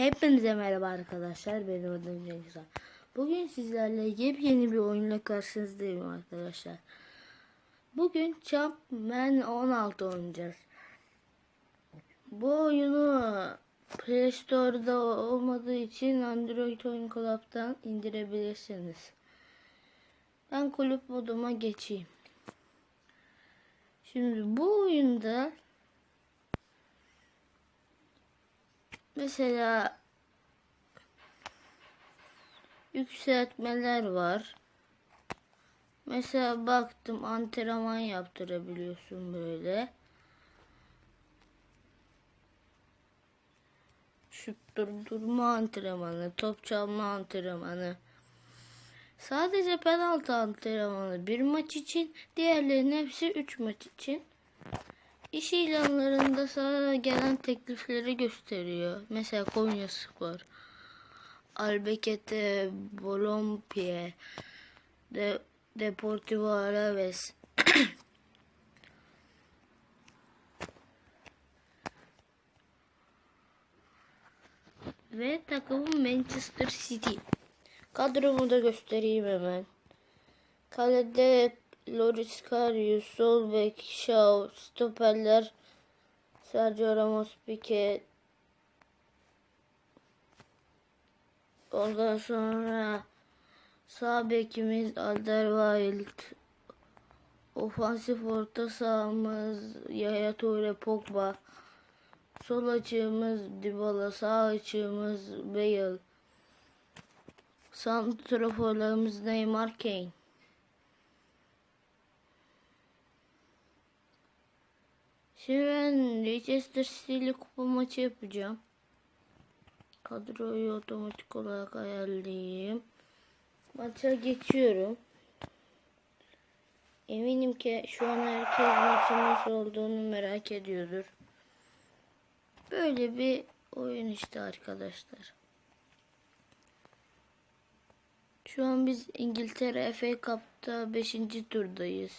Hepinize merhaba arkadaşlar. Benim adım Cengiz Han. Bugün sizlerle yepyeni bir oyunla karşınızdayım arkadaşlar. Bugün Jumpman 16 oynayacağız. Bu oyunu Play Store'da olmadığı için Android Oyun Club'dan indirebilirsiniz. Ben kulüp moduma geçeyim. Şimdi bu oyunda Mesela yükseltmeler var. Mesela baktım antrenman yaptırabiliyorsun böyle. Şut durdurma antrenmanı, top çalma antrenmanı. Sadece penaltı antrenmanı bir maç için, diğerlerinin hepsi üç maç için. İş ilanlarında sana gelen teklifleri gösteriyor. Mesela Konya Spor, Albacete, Bolompié, De Deportivo Alaves. Ve takımım Manchester City. Kadromu da göstereyim hemen. Kalede Loris Karius, sol bek Shaw, stoperler Sergio Ramos, Pique. Ondan sonra sağ bekimiz Alderweireld. Ofansif orta sahamız Yaya Toure, Pogba. Sol açığımız Dybala, sağ açığımız Bale. Santraforlarımız Neymar, Kane. Şimdi ben Leicester City ile kupa maçı yapacağım. Kadroyu otomatik olarak ayarlayayım. Maça geçiyorum. Eminim ki şu an herkes maçın nasıl olduğunu merak ediyordur. Böyle bir oyun işte arkadaşlar. Şu an biz İngiltere FA Cup'ta 5. turdayız.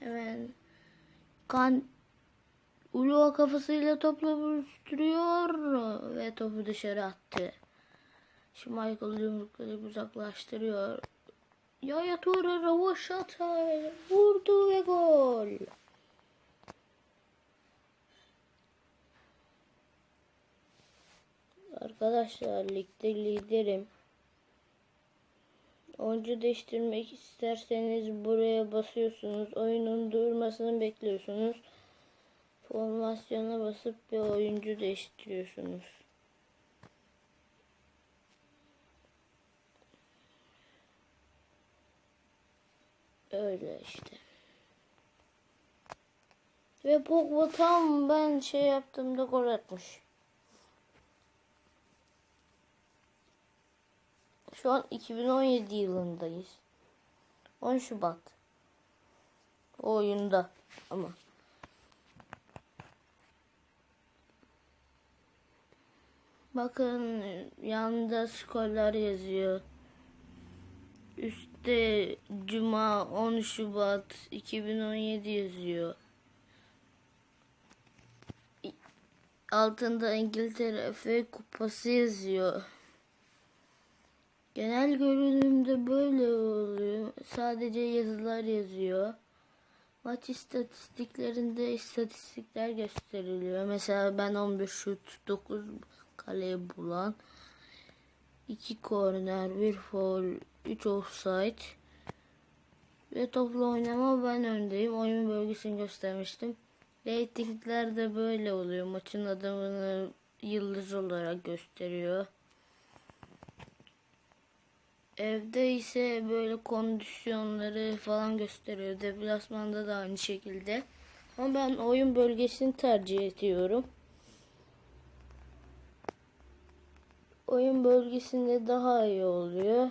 Hemen kan Ulua kafasıyla topla buluşturuyor ve topu dışarı attı. Şimdi Michael yumruklayıp uzaklaştırıyor. Yaya Toure Ravaşata vurdu ve gol. Arkadaşlar ligde liderim. Oyuncu değiştirmek isterseniz buraya basıyorsunuz. Oyunun durmasını bekliyorsunuz. Formasyona basıp bir oyuncu değiştiriyorsunuz. Öyle işte. Ve Pogba tam ben şey yaptığımda gol atmış. Şu an 2017 yılındayız. 10 Şubat. O oyunda ama. Bakın yanında skorlar yazıyor. Üstte Cuma 10 Şubat 2017 yazıyor. Altında İngiltere FA Kupası yazıyor. Genel görünümde böyle oluyor. Sadece yazılar yazıyor. Maç istatistiklerinde istatistikler gösteriliyor. Mesela ben 11 şut, 9 kaleye bulan, 2 korner, 1 foul, 3 offside ve toplu oynama ben öndeyim. Oyun bölgesini göstermiştim. Ratingler de böyle oluyor. Maçın adamını yıldız olarak gösteriyor. Evde ise böyle kondisyonları falan gösteriyor. Deplasmanda da aynı şekilde. Ama ben oyun bölgesini tercih ediyorum. Oyun bölgesinde daha iyi oluyor.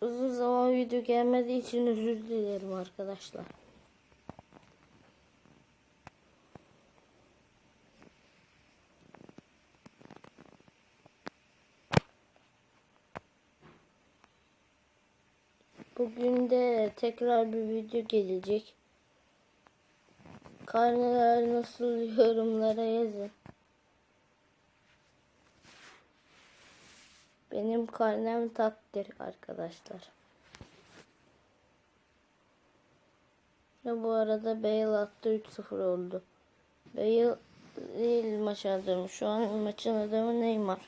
Uzun zaman video gelmediği için özür dilerim arkadaşlar. Bugün de tekrar bir video gelecek. Karneler nasıl yorumlara yazın. Benim karnem takdir arkadaşlar. Ve bu arada Bale attı 3-0 oldu. Bale değil maç adamı. Şu an maçın adamı Neymar.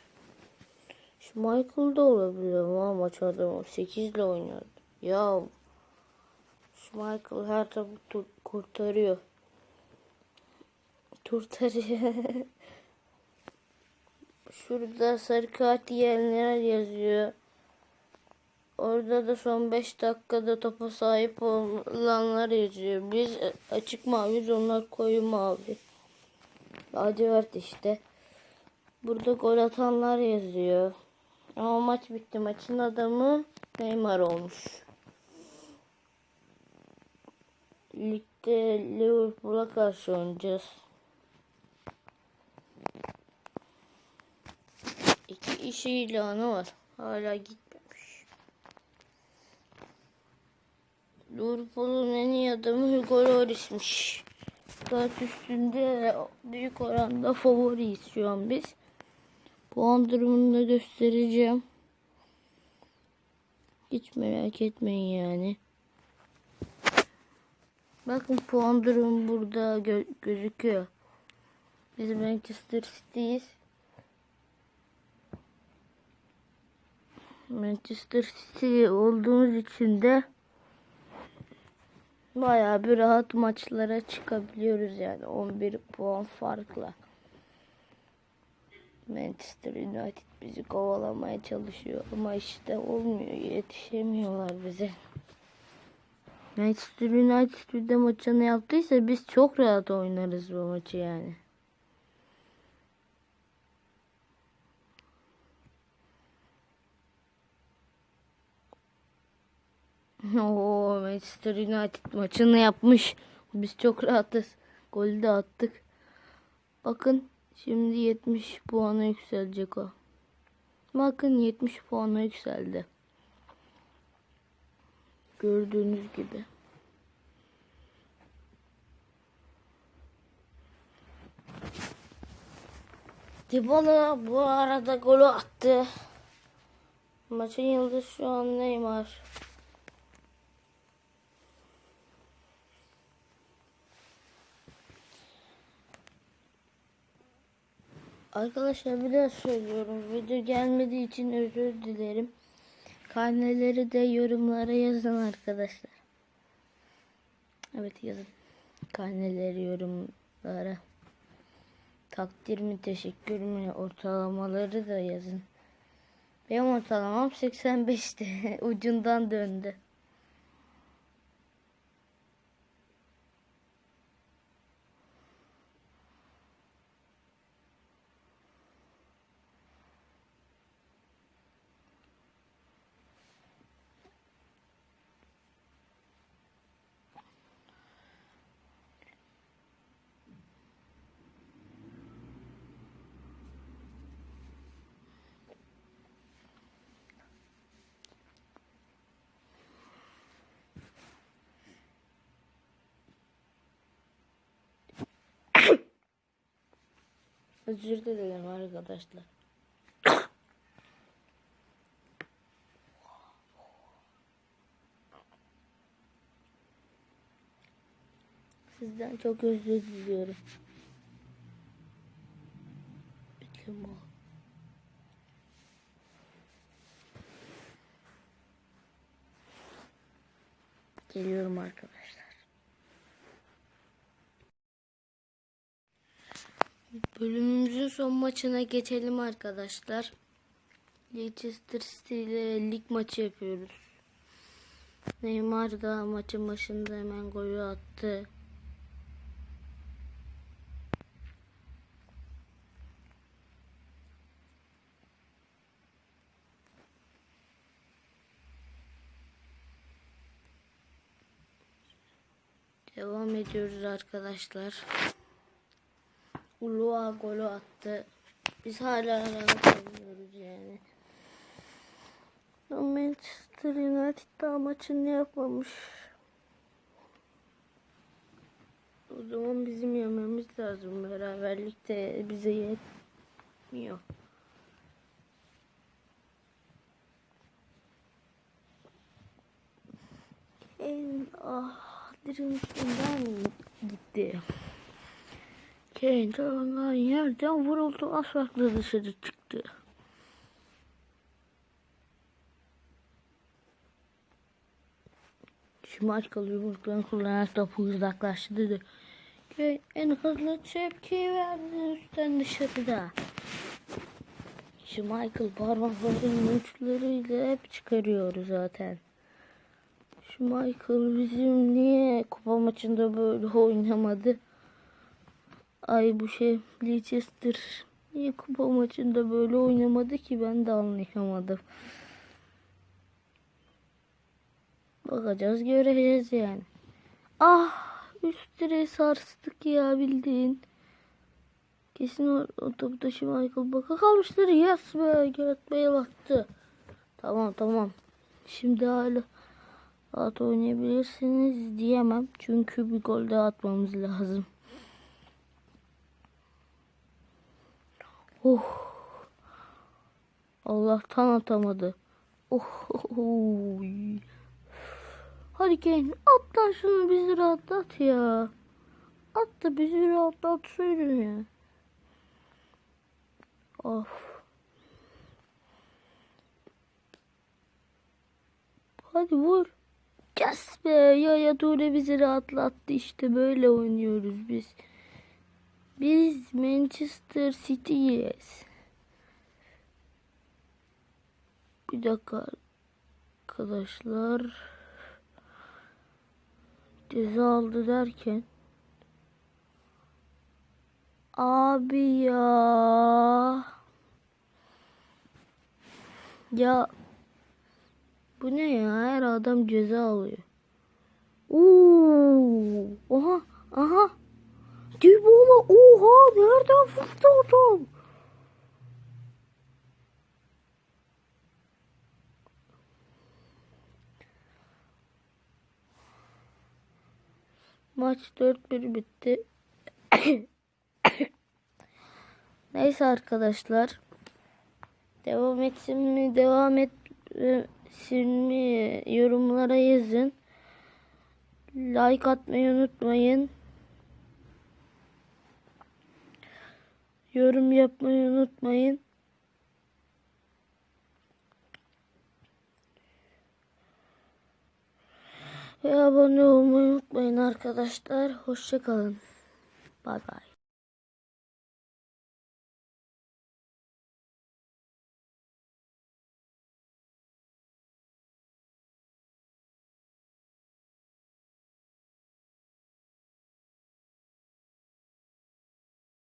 Şu Michael da olabilir ama maç adamı 8 ile oynuyordu. Ya Michael her tarafı kurtarıyor. Kurtarıyor. Şurada sarı kart yiyenler yazıyor. Orada da son 5 dakikada topa sahip olanlar yazıyor. Biz açık maviyiz onlar koyu mavi. Lacivert işte. Burada gol atanlar yazıyor. Ama maç bitti. Maçın adamı Neymar olmuş. Ligde Liverpool'a karşı oynayacağız. İki iş ilanı var. Hala gitmemiş. Liverpool'un en iyi adamı Hugo Lloris'miş. Dört üstünde büyük oranda favoriyiz şu an biz. Puan durumunu da göstereceğim. Hiç merak etmeyin yani. Bakın puan durumu burada gö- gözüküyor. Biz Manchester City'yiz. Manchester City olduğumuz için de bayağı bir rahat maçlara çıkabiliyoruz yani 11 puan farkla. Manchester United bizi kovalamaya çalışıyor ama işte olmuyor yetişemiyorlar bize. Manchester United bir de maçını yaptıysa biz çok rahat oynarız bu maçı yani. Oo, Manchester United maçını yapmış. Biz çok rahatız. Golü de attık. Bakın şimdi 70 puana yükselecek o. Bakın 70 puana yükseldi. Gördüğünüz gibi. Dybala bu arada golü attı. Maçın yıldızı şu an Neymar. Arkadaşlar bir daha söylüyorum. Video gelmediği için özür dilerim. Karneleri de yorumlara yazın arkadaşlar. Evet yazın. Karneleri yorumlara. Takdir mi teşekkür mü ortalamaları da yazın. Benim ortalamam 85'ti. Ucundan döndü. Özür dilerim arkadaşlar. Sizden çok özür diliyorum. O. Geliyorum arkadaşlar. Bölümümüzün son maçına geçelim arkadaşlar. Leicester City ile lig maçı yapıyoruz. Neymar da maçın başında hemen golü attı. Devam ediyoruz arkadaşlar. Ulua golü attı. Biz hala oynuyoruz yani. Manchester United daha maçını yapmamış. O zaman bizim yememiz lazım. Beraberlikte bize yetmiyor. En ah dirin üstünden gitti. Kane tarafından yerden vuruldu. Asfaltla dışarı çıktı. Schmeichel yumruklarını kullanarak topu uzaklaştırdı. Kane en hızlı tepki verdi üstten dışarıda. Schmeichel parmaklarının uçlarıyla hep çıkarıyor zaten. Schmeichel bizim niye kupa maçında böyle oynamadı? Ay bu şey Leicester niye kupa maçında böyle oynamadı ki ben de anlayamadım. Bakacağız göreceğiz yani. Ah üst direği sarstık ya bildiğin. Kesin o, o topu taşı Michael baka kalmıştır. Yes be Bale baktı. Tamam tamam. Şimdi hala rahat oynayabilirsiniz diyemem. Çünkü bir gol daha atmamız lazım. Oh. Allah'tan atamadı. Oh. oh. Hadi Kane at lan şunu bizi rahatlat ya. At da bizi rahatlatsaydın ya. Of. Hadi vur. Yes be ya ya Ture bizi rahatlattı işte böyle oynuyoruz biz. Biz Manchester City'yiz. Bir dakika arkadaşlar. Ceza aldı derken. Abi ya. Ya. Bu ne ya? Her adam ceza alıyor. Oo, oha. Aha Dybala oha nereden fırladı adam Maç 4-1 bitti. Neyse arkadaşlar. Devam etsin mi, devam etsin mi yorumlara yazın. Like atmayı unutmayın. Yorum yapmayı unutmayın. Ve abone olmayı unutmayın arkadaşlar. Hoşçakalın. Bay bay.